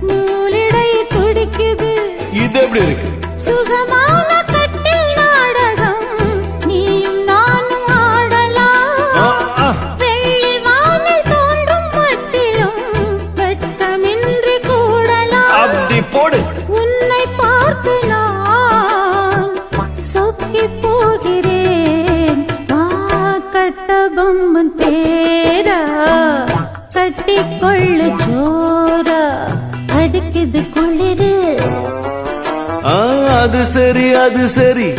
நூலிடை துடிக்குது. இது எப்படி இருக்கு? சுகமான கட்டில் நாடகம் நீயும் நானும் ஆடலாம். ஆ, ஆ. வெள்ளி வானில் தோன்றும் மட்டிலும் வெட்கமின்றி கூடலாம். அப்படி போடு. உன்னை பார்த்து நான் சொக்கி போகிறேன். வா கட்டபொம்மன் பேரா. சேரா கட்டி கொள்ளு ஜோரா அடிக்குது குளிரு. அது சரி அது சரி.